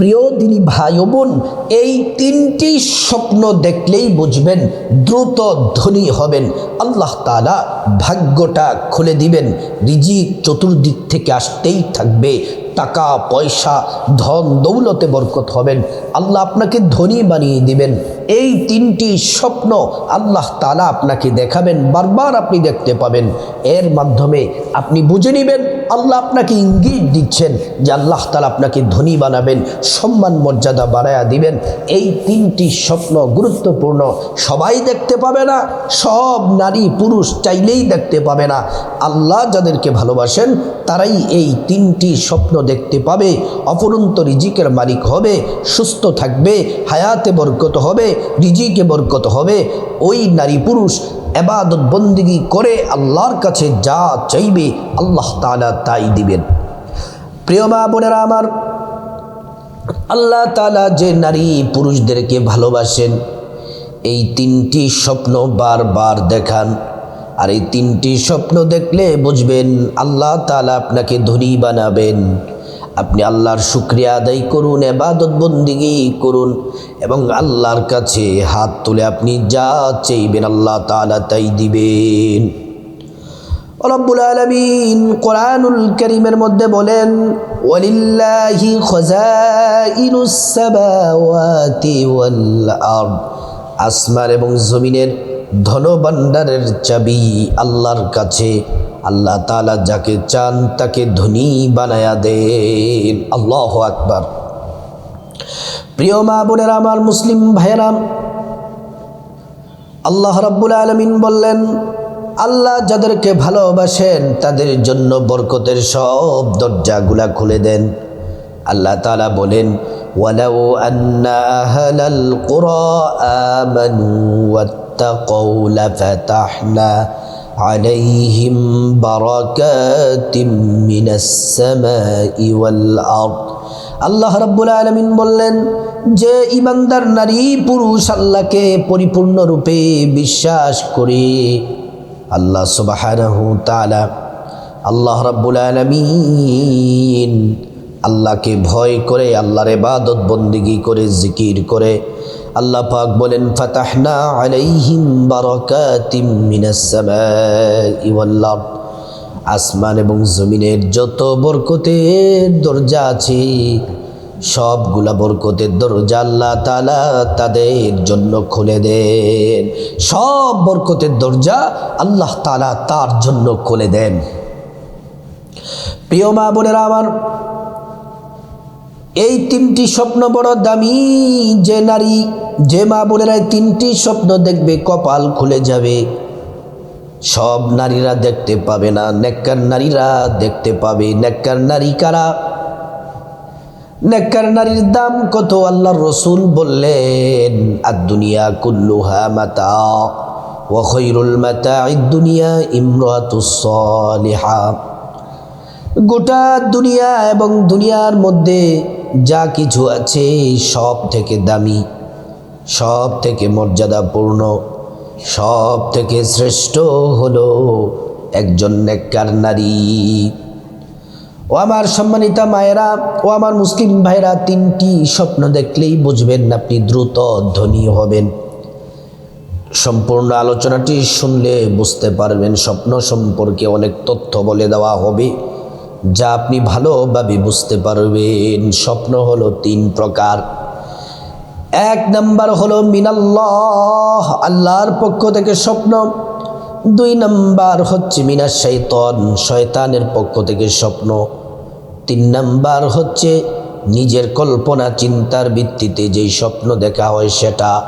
প্রিয় দিনী ভাই বোন, এই তিনটি স্বপ্ন দেখলেই বুঝবেন দ্রুত ধনী হবেন। আল্লাহ তালা ভাগ্যটা খুলে দিবেন। রিজি চতুর্দিক থেকে আসতেই থাকবে। টাকা, পয়সা, ধন, দৌলতে বরকত হবেন। আল্লাহ আপনাকে ধনী বানিয়ে দিবেন। এই তিনটি স্বপ্ন আল্লাহ তালা আপনাকে দেখাবেন, বারবার আপনি দেখতে পাবেন। এর মাধ্যমে আপনি বুঝে নেবেন, আল্লাহ আপনাকে ইঙ্গিত দিচ্ছেন যে আল্লাহ তালা আপনাকে ধনী বানাবেন, সম্মান, মর্যাদা বাড়ায়া দিবেন। এই তিনটি স্বপ্ন গুরুত্বপূর্ণ। সবাই দেখতে পাবে না, সব নারী, পুরুষ চাইলেই দেখতে পাবে না। আল্লাহ যাদেরকে ভালোবাসেন, তারাই এই তিনটি স্বপ্ন দেখতে পাবে অপরন্ত রিজিকের মালিক হবে, সুস্থ থাকবে, হায়াতে বরকত হবে, রিজিকে বরকত হবে। ওই নারী পুরুষ এবাদত বন্দিগি করে আল্লাহর কাছে যা চাইবে, আল্লাহ তাআলা তাই দিবেন। প্রিয় মা বোনেরা আমার, আল্লাহ তালা যে নারী পুরুষদেরকে ভালোবাসেন, এই তিনটি স্বপ্ন বারবার দেখান। আর এই তিনটি স্বপ্ন দেখলে বুঝবেন আল্লাহ তালা আপনাকে ধনী বানাবেন। আপনি আল্লাহর শুক্রিয়া আদায় করুন এবাদত বন্দিগি করুন এবং আল্লাহর কাছে হাত তুলে আপনি যা চাইবেন আল্লাহ তাআলা তাই দিবেন। রব্বুল আলমিন কোরআনুল করিমের মধ্যে বলেন, ওয়ালিল্লাহি খজাইনুস সামাওয়াতি ওয়াল আরদ। আসমান এবং জমিনের ধনভাণ্ডারের চাবি আল্লাহর কাছে। আল্লাহ তাআলা যাকে চান তাকে ধনী বানায়া দেন। আল্লাহ আকবার। প্রিয় মা বোনেরা, আমার মুসলিম ভাইয়েরাম আল্লাহ রাব্বুল আলমিন বললেন, আল্লাহ যাদেরকে ভালোবাসেন তাদের জন্য বরকতের সব দরজাগুলা খুলে দেন। আল্লাহ তাআলা বলেন, ওয়ালাউ আন্না আহলাল কুরা আমানু ওয়াত্তাকাউ লাফাতাহনা। عليهم بركات من السماء والأرض আল্লাহ রাব্বুল আলামিন বললেন যে ইমানদার নারী পুরুষ আল্লাহকে পরিপূর্ণরূপে বিশ্বাস করে আল্লাহ সুবহানাহু তাআলা আল্লাহ রাব্বুল আলামিন আল্লাহকে ভয় করে আল্লাহর ইবাদত বন্দিগি করে জিকির করে আল্লাহ পাক বলেন, ফাতাহনা আলাইহিম বারাকাতিম মিনাস সামাই ওয়াল আরদ। আসমান এবং জমিনের যত বরকতের দরজা আছে, সবগুলা বরকতের দরজা আল্লাহ তালা তাদের জন্য খুলে দেন। সব বরকতের দরজা আল্লাহ তালা তার জন্য খুলে দেন। প্রিয় মা বোনেরা আমার এই তিনটি স্বপ্ন বড় দামি। যে নারী, যে মা বোনেরা তিনটি স্বপ্ন দেখবে, কপাল খুলে যাবে। সব নারীরা দেখতে পাবে না। নেককার নারীরা দেখতে পাবে। নেককার নারী কারা? নেককার নারীর দাম কত? আল্লাহর রসুল বললেন আর দুনিয়া কুল্লুহা মাতা, ওয়া খৈরুল মাতা দুনিয়া ইমরাতুস সালিহা গোটা দুনিয়া এবং দুনিয়ার মধ্যে যা কিছু আছে সব থেকে দামি, সব থেকে মর্যাদাপূর্ণ, সব থেকে শ্রেষ্ঠ হলো একজন নেককার নারী। ও আমার সম্মানিতা মায়েরা, ও আমার মুসলিম ভাইরা, তিনটি স্বপ্ন দেখলেই বুঝবেন আপনি দ্রুত ধনী হবেন। সম্পূর্ণ আলোচনাটি শুনলে বুঝতে পারবেন, স্বপ্ন সম্পর্কে অনেক তথ্য বলে দেওয়া হবে। যা আপনি ভালোভাবে বুঝতে পারবেন। স্বপ্ন হলো তিন প্রকার। এক নাম্বার হলো মিনাল্লাহ, আল্লাহর পক্ষ থেকে স্বপ্ন। দুই নাম্বার হচ্ছে মিনা শৈতন শয়তানের পক্ষ থেকে স্বপ্ন। তিন নাম্বার হচ্ছে নিজের কল্পনা, চিন্তার ভিত্তিতে যেই স্বপ্ন দেখা হয় সেটা।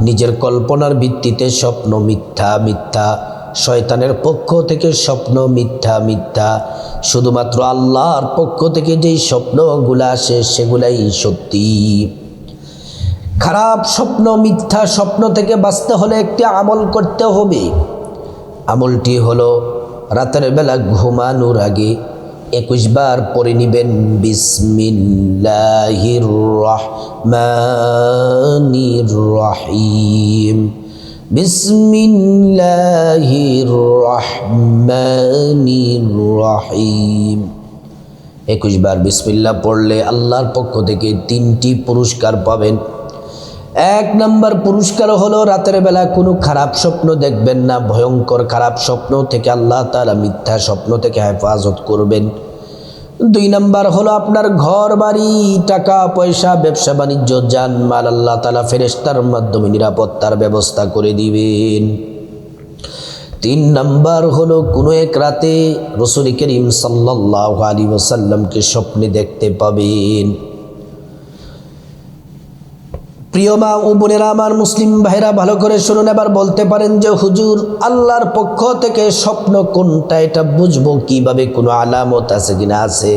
নিজের কল্পনার ভিত্তিতে স্বপ্ন মিথ্যা মিথ্যা। শয়তানের পক্ষ থেকে স্বপ্ন মিথ্যা মিথ্যা। শুধুমাত্র আল্লাহর পক্ষ থেকে যেই স্বপ্নগুলা আসে, সেগুলাই সত্যি। খারাপ স্বপ্ন, মিথ্যা স্বপ্ন থেকে বাঁচতে হলে একটি আমল করতে হবে। আমলটি হলো, রাতের বেলা ঘুমানোর আগে একুশ বার পরে নিবেন, বিসমিল্লাহির রহমানির রহিম। বিসমিল্লাহির রহিম। একুশ বার বিসমিল্লা পড়লে আল্লাহর পক্ষ থেকে তিনটি পুরস্কার পাবেন। এক নম্বর পুরস্কার হলো, রাতের বেলা কোনো খারাপ স্বপ্ন দেখবেন না, ভয়ঙ্কর খারাপ স্বপ্ন থেকে আল্লাহ তালা মিথ্যা স্বপ্ন থেকে হেফাজত করবেন। দুই নাম্বার হলো আপনার ঘর, বাড়ি, টাকা, পয়সা, ব্যবসা, বাণিজ্য, যান, মাল, আল্লাহ তালা ফেরেস্তার মাধ্যমে নিরাপত্তার ব্যবস্থা করে দিবেন। তিন নাম্বার হলো কোনো এক রাতে রসুল করিম সাল্লাহ আলী ওসাল্লামকে স্বপ্নে দেখতে পাবেন। প্রিয় মা ও বোনেরা, আমার মুসলিম ভাইরা ভালো করে শুনুন, এবার বলতে পারেন যে হুজুর, আল্লাহর পক্ষ থেকে স্বপ্ন কোনটা, এটা বুঝব কীভাবে, কোনো আলামত আছে কিনা আছে?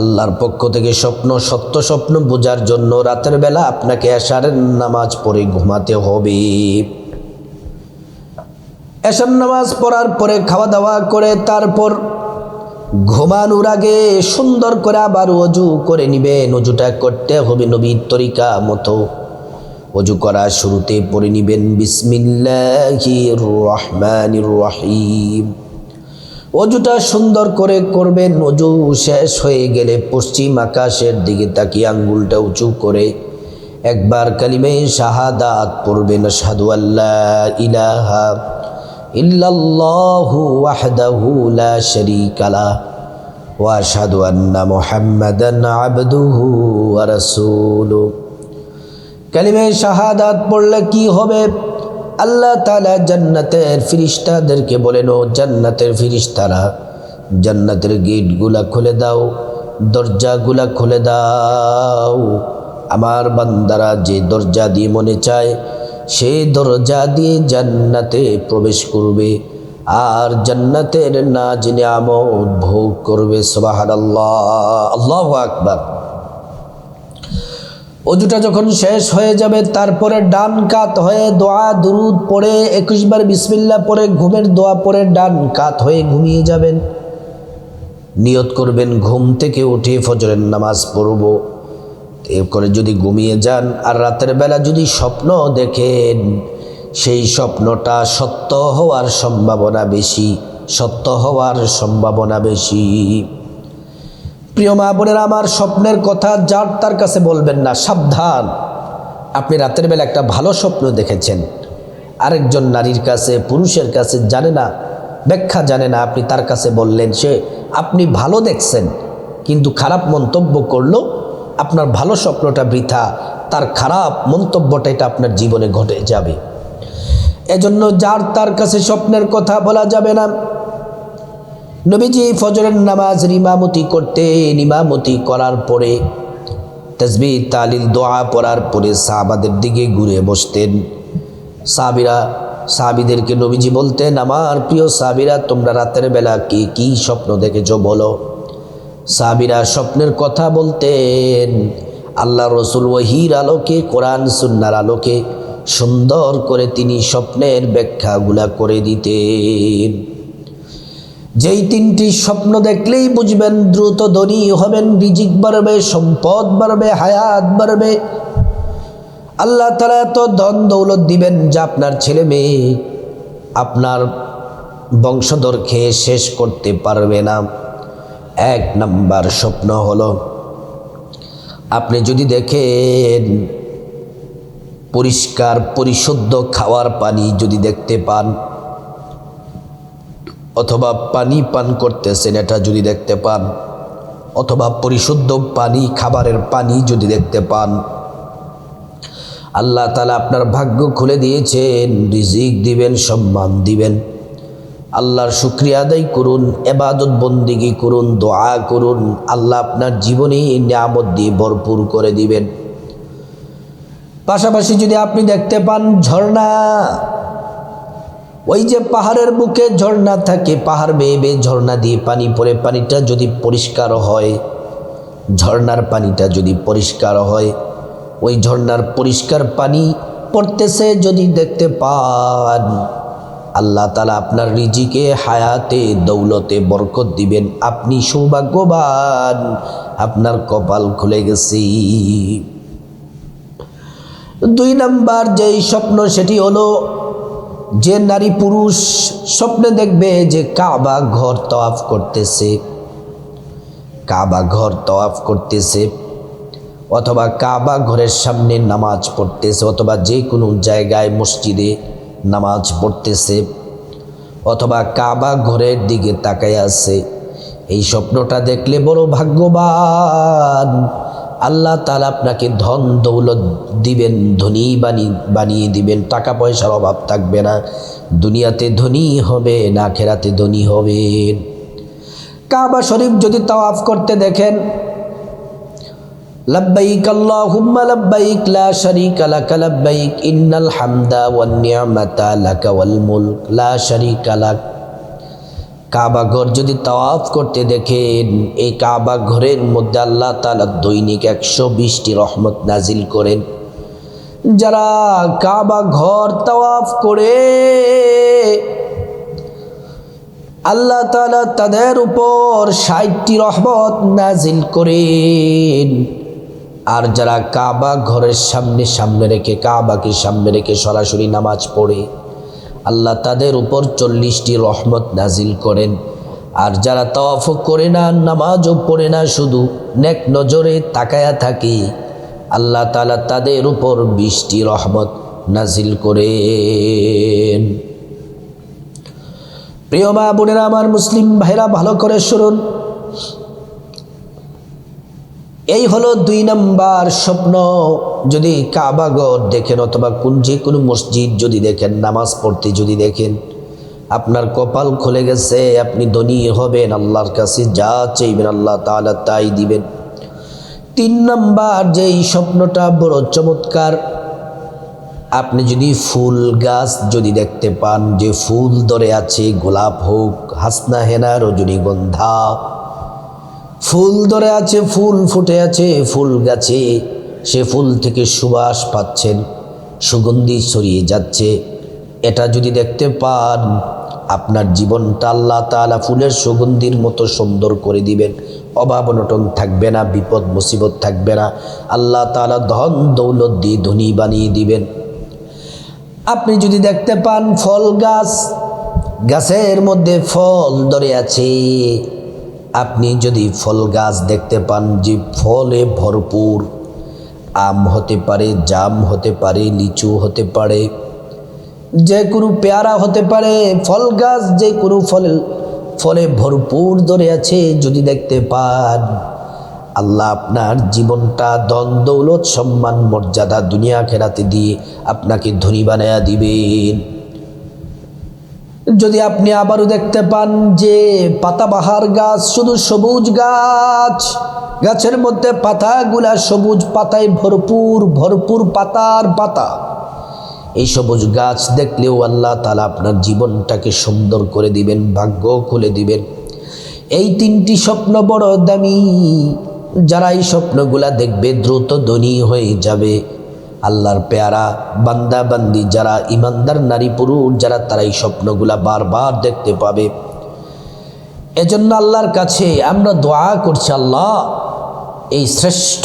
আল্লাহর পক্ষ থেকে স্বপ্ন, সত্য স্বপ্ন বোঝার জন্য রাতের বেলা আপনাকে এশারের নামাজ পড়ে ঘুমাতে হবে। এশার নামাজ পড়ার পরে খাওয়া দাওয়া করে, তারপর ঘুমানোর আগে সুন্দর করে আবার অজু করে নিবেন। অজুটা করতে হবে নবীর তরিকা মতো। অজু করা শুরুতে পড়ে নিবেন, বিসমিল্লাহির রহিম। অজুটা সুন্দর করে করবেন, অজু শেষ হয়ে গেলে পশ্চিম আকাশের দিকে তাকিয়ে আঙ্গুলটা উঁচু করে একবার কালিমে শাহাদাত পড়বেন সাধু আল্লাহ ইলাহা ইল্লাল্লাহু লা ওয়া শাহাদাত পড়লে কি হবে? আল্লাহ তাআলা জান্নাতের ফিরিস্তাদেরকে বলেন ও জান্নাতের ফিরিস্তারা, জান্নাতের গেটগুলা খুলে দাও, দরজাগুলা খুলে দাও। আমার বান্দারা যে দরজা দিয়ে মনে চায় সেই দরজা দিয়ে জান্নাতে প্রবেশ করবে। আর জান্নাতের না জেনে আমদ ভোগ করবে সবাহার আল্লাহ আল্লাহ আকবার। অজুটা যখন শেষ হয়ে যাবে, তারপরে ডান কাত হয়ে দোয়া, দুরুদ পড়ে, একুশবার বিসমিল্লা পরে ঘুমের দোয়া পরে ডান কাত হয়ে ঘুমিয়ে যাবেন। নিয়ত করবেন, ঘুম থেকে উঠে ফজরের নামাজ পড়ব। এরপরে যদি ঘুমিয়ে যান, আর রাতের বেলা যদি স্বপ্ন দেখেন, সেই স্বপ্নটা সত্য হওয়ার সম্ভাবনা বেশি, সত্য হওয়ার সম্ভাবনা বেশি। প্রিয় মা বোনেরা, আমার স্বপ্নের কথা যার তার কাছে বলবেন না, সাবধান। আপনি রাতের বেলা একটা ভালো স্বপ্ন দেখেছেন। আরেকজন নারীর কাছে, পুরুষের কাছে জানে না, ব্যাখ্যা জানে না, আপনি তার কাছে বললেন, সে, আপনি ভালো দেখছেন, কিন্তু খারাপ মন্তব্য করল আপনার ভালো স্বপ্নটা বৃথা, তার খারাপ মন্তব্যটা এটা আপনার জীবনে ঘটে যাবে। এজন্য যার তার কাছে স্বপ্নের কথা বলা যাবে না। নবীজি ফজরের নামাজ ইমামতি করতেন, ইমামতি করার পরে তসবি তালিল, দোয়া পড়ার পরে সাহাবাদের দিকে ঘুরে বসতেন। সাবিরা সাবিদেরকে নবীজি বলতেন, আমার প্রিয় সাবিরা তোমরা রাতের বেলা কি কি স্বপ্ন দেখেছ বলো? সাবিরা স্বপ্নের কথা বলতেন আল্লাহ রসুল ওহির আলোকে, কোরআন সুন্নার আলোকে সুন্দর করে তিনি স্বপ্নের ব্যাখ্যাগুলা করে দিতেন। যেই তিনটি স্বপ্ন দেখলেই বুঝবেন দ্রুত ধনী হবেন, রিজিক বাড়বে, সম্পদ বাড়বে, হায়াত বাড়বে। আল্লাহ তারা এত ধন দৌলত দিবেন যা আপনার ছেলে মেয়ে আপনার বংশধর খেয়ে শেষ করতে পারবে না। এক নাম্বার স্বপ্ন হলো, আপনি যদি দেখেন পরিষ্কার পরিশুদ্ধ খাওয়ার পানি যদি দেখতে পান, অথবা পানি পান করতেছেন এটা যদি দেখতে পান, অথবা পরিশুদ্ধ পানি, খাবারের পানি যদি দেখতে পান, আল্লাহ তালা আপনার ভাগ্য খুলে দিয়েছেন, রিজিক দিবেন, সম্মান দিবেন। আল্লাহর শুক্রিয়া আদায় করুন, এবাদত বন্দিগি করুন, দোয়া করুন, আল্লাহ আপনার জীবনে নিয়ামত দিয়ে ভরপুর করে দিবেন। পাশাপাশি যদি আপনি দেখতে পান ঝর্ণা, ওই যে পাহাড়ের বুকে ঝর্ণা থাকে, পাহাড় বেয়ে বেয়ে ঝর্ণা দিয়ে পানি পড়ে, পানিটা যদি পরিষ্কার হয়, ঝর্ণার পানিটা যদি পরিষ্কার হয়, ওই ঝর্ণার পরিষ্কার পানি পড়তেছে যদি দেখতে পান। আল্লাহ তালা আপনার রিজিকে, হায়াতে, দৌলতে বরকত দিবেন। আপনি সৌভাগ্যবান। আপনার কপাল খুলে গেছি। দুই নাম্বার যেই স্বপ্ন, সেটি হলো যে নারী পুরুষ স্বপ্নে দেখবে যে কাবা ঘর তফ করতেছে। কাবা ঘর তওয়াফ করতেছে অথবা কাবা ঘরের সামনে নামাজ পড়তেছে অথবা যে কোনো জায়গায় মসজিদে নামাজ পড়তেছে অথবা কাবা ঘরের দিকে তাকায় আছে। এই স্বপ্নটা দেখলে বড় ভাগ্যবান। আল্লাহ তালা আপনাকে ধন দৌলত দিবেন, ধনী বানিয়ে বানিয়ে দিবেন টাকা পয়সার অভাব থাকবে না। দুনিয়াতে ধনী হবে না খেরাতে ধনী হবেন। কাবা শরীফ যদি তাওয়াফ করতে দেখেন লব্বাইক লা শারীকা লাক লব্বাইক ইন্নাল হামদা ওয়ান নি'মাতা লাক ওয়াল মুলক লা শারীকা লাক কাবা ঘর যদি তাওয়াফ করতে দেখেন, এই কাবা ঘরের মধ্যে আল্লাহ তাআলা দৈনিক একশো বিশটি রহমত নাজিল করেন। যারা কাবা ঘর তাওয়াফ করে, আল্লাহ তাআলা তাদের উপর ষাটটি রহমত নাজিল করেন। আর যারা কাবা ঘরের সামনে সামনে রেখে, কাবাকে সামনে রেখে সরাসরি নামাজ পড়ে, আল্লাহ তাদের উপর চল্লিশটি রহমত নাজিল করেন। আর যারা তওয়াফ করে না, নামাজও পড়ে না, শুধু নেক নজরে তাকায়া থাকে, আল্লাহ তালা তাদের উপর বিশটি রহমত নাজিল করেন। প্রিয় মা বোনেরা, আমার মুসলিম ভাইরা, ভালো করে শুনুন। এই হলো দুই নাম্বার স্বপ্ন। যদি কাবাগর দেখেন অথবা কোন যে কোনো মসজিদ যদি দেখেন, নামাজ পড়তে যদি দেখেন, আপনার কপাল খুলে গেছে, আপনি ধনী হবেন, আল্লাহর কাছে যা চাইবেন আল্লাহ তাআলা তাই দিবেন। তিন নাম্বার যে এই স্বপ্নটা বড় চমৎকার, আপনি যদি ফুল গাছ যদি দেখতে পান, যে ফুল ধরে আছে, গোলাপ হোক, হাসনা হেনা, রজনীগন্ধা ফুল ধরে আছে, ফুল ফুটে আছে, ফুল গাছে। সে ফুল থেকে সুবাস পাচ্ছেন, সুগন্ধি ছড়িয়ে যাচ্ছে। এটা যদি দেখতে পান, আপনার জীবনটা আল্লাহ তালা ফুলের সুগন্ধির মতো সুন্দর করে দিবেন। অভাব অনটন থাকবে না, বিপদ, মুসিবত থাকবে না। আল্লাহ তালা ধন দৌলত দিয়ে ধনী বানিয়ে দিবেন। আপনি যদি দেখতে পান, ফল গাছ, গাছের মধ্যে ফল ধরে আছে। আপনি যদি ফল গাছ দেখতে পান যে ফলে ভরপুর, আম হতে পারে, জাম হতে পারে, লিচু হতে পারে, যে কোনো পেয়ারা হতে পারে, ফল গাছ যে কোনো ফল, ফলে ভরপুর ধরে আছে যদি দেখতে পান। আল্লাহ আপনার জীবনটা দন দৌলত, সম্মান, মর্যাদা দুনিয়া খেরাতে দিয়ে আপনাকে ধনী বানায়া দিবেন। যদি আপনি আবারও দেখতে পান যে পাতাবাহার গাছ, শুধু সবুজ গাছ, গাছের মধ্যে পাতাগুলা সবুজ পাতায় ভরপুর ভরপুর পাতার পাতা। এই সবুজ গাছ দেখলেও আল্লাহ তালা আপনার জীবনটাকে সুন্দর করে দিবেন, ভাগ্য খুলে দিবেন। এই তিনটি স্বপ্ন বড় দামি। যারা এই স্বপ্নগুলা দেখবে দ্রুত ধনী হয়ে যাবে। আল্লাহর পেয়ারা বান্দা বান্দি যারা ইমানদার নারী পুরুষ, যারা তারা এই স্বপ্নগুলা বারবার দেখতে পাবে। এজন্য আল্লাহর কাছে আমরা দোয়া করছি, আল্লাহ, এই শ্রেষ্ঠ,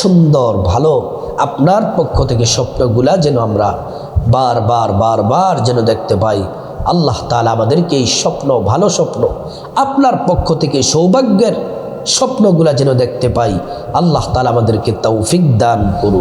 সুন্দর, ভালো আপনার পক্ষ থেকে স্বপ্নগুলা যেন আমরা বারবার বারবার যেন দেখতে পাই। আল্লাহ তালা আমাদেরকে এই স্বপ্ন, ভালো স্বপ্ন আপনার পক্ষ থেকে সৌভাগ্যের স্বপ্নগুলা যেন দেখতে পাই। আল্লাহ তালা আমাদেরকে তৌফিক দান করুন।